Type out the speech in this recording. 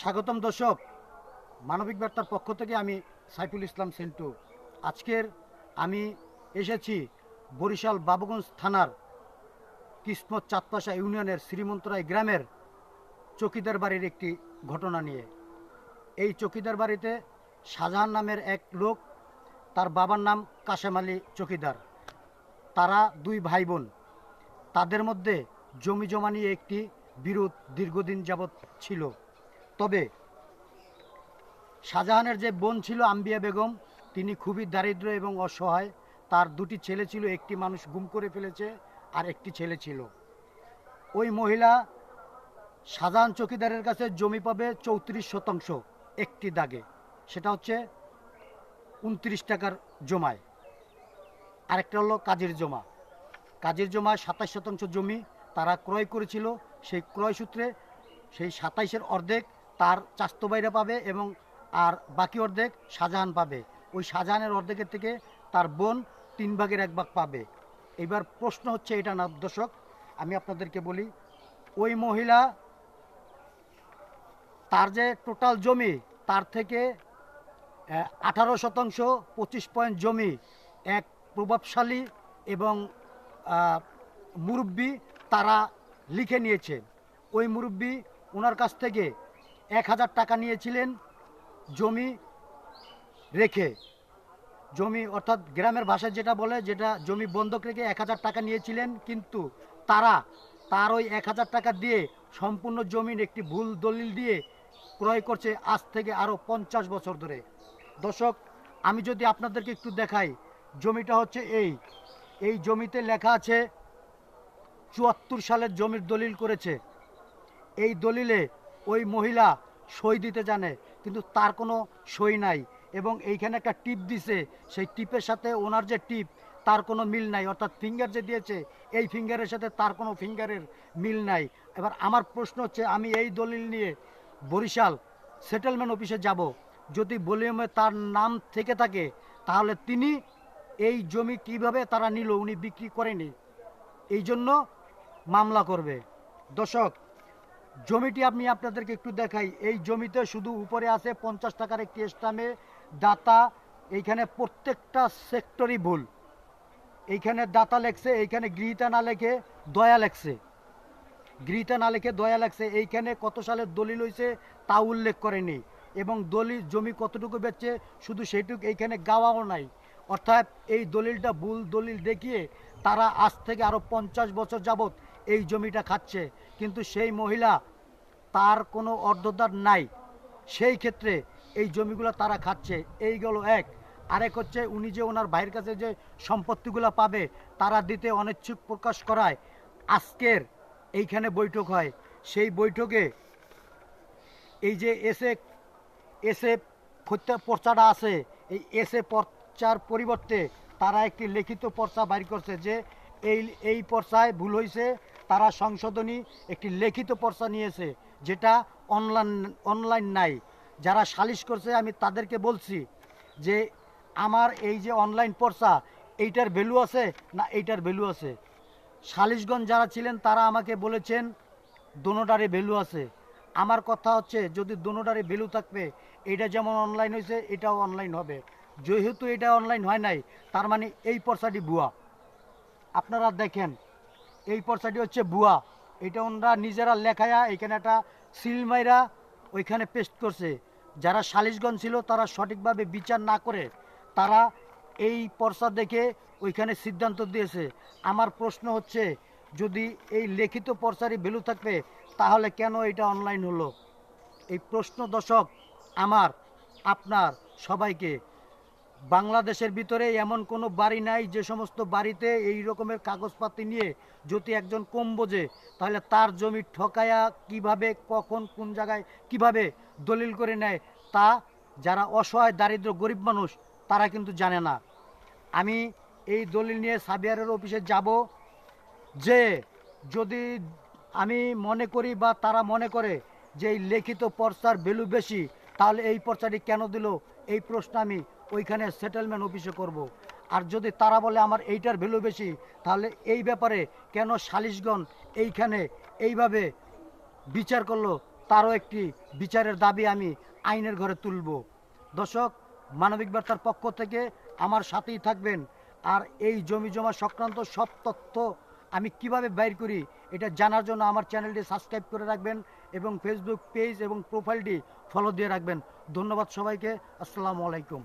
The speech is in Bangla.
স্বাগতম দর্শক। মানবিক বার্তার পক্ষ থেকে আমি সাইফুল ইসলাম সেন্টু। আজকের আমি এসেছি বরিশাল বাবুগঞ্জ থানার কিসমত চাঁদপাশা ইউনিয়নের শ্রীমন্তরায় গ্রামের চকিদার বাড়ির একটি ঘটনা নিয়ে। এই চকিদার বাড়িতে শাহজাহান নামের এক লোক, তার বাবার নাম কাশেম আলী চকিদার। তারা দুই ভাই বোন তাদের মধ্যে জমি জমা নিয়ে একটি বিরোধ দীর্ঘদিন যাবৎ ছিল। তবে শাহজাহানের যে বোন ছিল আম্বিয়া বেগম, তিনি খুবই দারিদ্র এবং অসহায়। তার দুটি ছেলে ছিল, একটি মানুষ গুম করে ফেলেছে আর একটি ছেলে ছিল। ওই মহিলা শাহজাহান চকিদারের কাছে জমি পাবে চৌত্রিশ শতাংশ একটি দাগে। সেটা হচ্ছে উনত্রিশ টাকার জমায়। আরেকটা হলো কাজের জমা। কাজের জমায় সাতাশ শতাংশ জমি তারা ক্রয় করেছিল। সেই ক্রয় সূত্রে সেই সাতাইশের অর্ধেক তার চাস্তো পাবে এবং আর বাকি অর্ধেক শাহজাহান পাবে। ওই শাহজাহানের অর্ধেকের থেকে তার বোন তিন ভাগের এক ভাগ পাবে। এবার প্রশ্ন হচ্ছে এটা না, দর্শক, আমি আপনাদেরকে বলি, ওই মহিলা তার যে টোটাল জমি, তার থেকে আঠারো শতাংশ, পঁচিশ পয়েন্ট জমি, এক প্রভাবশালী এবং মুরব্বী তারা লিখে নিয়েছে। ওই মুরব্বী ওনার কাছ থেকে এক হাজার টাকা নিয়েছিলেন জমি রেখে। জমি অর্থাৎ গ্রামের ভাষায় যেটা বলে, যেটা জমি বন্ধক রেখে এক হাজার টাকা নিয়েছিলেন, কিন্তু তারা তার ওই এক হাজার টাকা দিয়ে সম্পূর্ণ জমির একটি ভুল দলিল দিয়ে ক্রয় করছে আজ থেকে আরও পঞ্চাশ বছর ধরে। দর্শক, আমি যদি আপনাদেরকে একটু দেখাই, জমিটা হচ্ছে এই। এই জমিতে লেখা আছে, চুয়াত্তর সালের জমির দলিল করেছে। এই দলিলে ওই মহিলা সই দিতে জানে, কিন্তু তার কোনো সই নাই এবং এইখানে একটা টিপ দিছে, সেই টিপের সাথে ওনার যে টিপ, তার কোনো মিল নাই, অর্থাৎ ফিঙ্গার যে দিয়েছে, এই ফিঙ্গারের সাথে তার কোনো ফিঙ্গারের মিল নাই। এবার আমার প্রশ্ন হচ্ছে, আমি এই দলিল নিয়ে বরিশাল সেটেলমেন্ট অফিসে যাব। যদি ভলিউমে তার নাম থেকে থাকে, তাহলে তিনি এই জমি কীভাবে তারা নিল, উনি বিক্রি করেনি? এই জন্য মামলা করবে। দর্শক জমিটি আমি আপনাদেরকে একটু দেখাই। এই জমিতে শুধু উপরে আছে পঞ্চাশ টাকার একটি স্টামে দাতা, এইখানে প্রত্যেকটা সেক্টরই ভুল। এইখানে দাতা লেখছে, এইখানে গৃহীতা না লেখে দয়া লেখছে। গৃহীতা না লেখে দয়া লেখছে, এইখানে কত সালের দলিল হয়েছে তা উল্লেখ করেনি। এবং দলিল, জমি কতটুকু বেচছে, শুধু সেইটুকু, এইখানে গাওয়াও নাই। অর্থাৎ এই দলিলটা ভুল দলিল দেখিয়ে তারা আজ থেকে আরও পঞ্চাশ বছর যাবৎ এই জমিটা খাচ্ছে, কিন্তু সেই মহিলা তার কোনো অর্ধদার নাই। সেই ক্ষেত্রে এই জমিগুলো তারা খাচ্ছে। এই গেল এক। আরেক হচ্ছে, উনি যে ওনার ভাইয়ের কাছে যে সম্পত্তিগুলো পাবে, তারা দিতে অনিচ্ছুক প্রকাশ করায়। আজকের এইখানে বৈঠক হয়। সেই বৈঠকে এই যে এসে এসে পর্চাটা আছে, এই এসে পর্চার পরিবর্তে তারা একটি লিখিত পর্চা বাইর করছে যে, এই এই পর্চায় ভুল হয়েছে তারা সংশোধনী একটি লিখিত পর্চা নিয়েছে, যেটা অনলাইন অনলাইন নাই। যারা সালিশ করছে, আমি তাদেরকে বলছি যে আমার এই যে অনলাইন পর্চা, এইটার ভ্যালু আছে না এইটার ভ্যালু আছে? সালিশগঞ্জ যারা ছিলেন, তারা আমাকে বলেছেন দোনোটারে ভ্যালু আছে। আমার কথা হচ্ছে, যদি দোনোটারে ভ্যালু থাকবে, এটা যেমন অনলাইন হয়েছে, এটাও অনলাইন হবে। যেহেতু এটা অনলাইন হয় নাই, তার মানে এই পর্সাটি ভুয়া। আপনারা দেখেন এই পর্চাটি হচ্ছে ভুয়া। এটা ওনারা নিজেরা লেখায়া এখানে একটা সিল মাইরা ওইখানে পেস্ট করছে। যারা সালিশগঞ্জ ছিল, তারা সঠিকভাবে বিচার না করে তারা এই পর্সা দেখে ওইখানে সিদ্ধান্ত দিয়েছে। আমার প্রশ্ন হচ্ছে, যদি এই লিখিত পর্সারই ভ্যালু থাকবে তাহলে কেন এটা অনলাইন হলো? এই প্রশ্ন দশক আমার, আপনার সবাইকে বাংলাদেশের ভিতরে এমন কোনো বাড়ি নাই যে সমস্ত বাড়িতে এই রকমের কাগজপাতি নিয়ে যদি একজন কম বোঝে, তাহলে তার জমি ঠকায়া কীভাবে, কখন, কোন জায়গায় কীভাবে দলিল করে নেয় তা যারা অসহায়, দারিদ্র, গরিব মানুষ, তারা কিন্তু জানে না। আমি এই দলিল নিয়ে সাবিয়ারের অফিসে যাব যে যদি আমি মনে করি বা তারা মনে করে যে এই লিখিত পর্চার ভ্যালু বেশি, তাহলে এই পর্চাটি কেন দিল? এই প্রশ্ন আমি ওইখানে সেটেলমেন্ট অফিসে করব। আর যদি তারা বলে আমার এইটার ভ্যালু বেশি, তাহলে এই ব্যাপারে কেন সালিশগণ এইখানে এইভাবে বিচার করল? তারও একটি বিচারের দাবি আমি আইনের ঘরে তুলব। দর্শক, মানবিক বার্তার পক্ষ থেকে আমার সাথেই থাকবেন। আর এই জমি জমা সংক্রান্ত সব তথ্য আমি কীভাবে বাইর করি, এটা জানার জন্য আমার চ্যানেলটি সাবস্ক্রাইব করে রাখবেন এবং ফেসবুক পেজ এবং প্রোফাইলটি ফলো দিয়ে রাখবেন। ধন্যবাদ সবাইকে। আসসালামু আলাইকুম।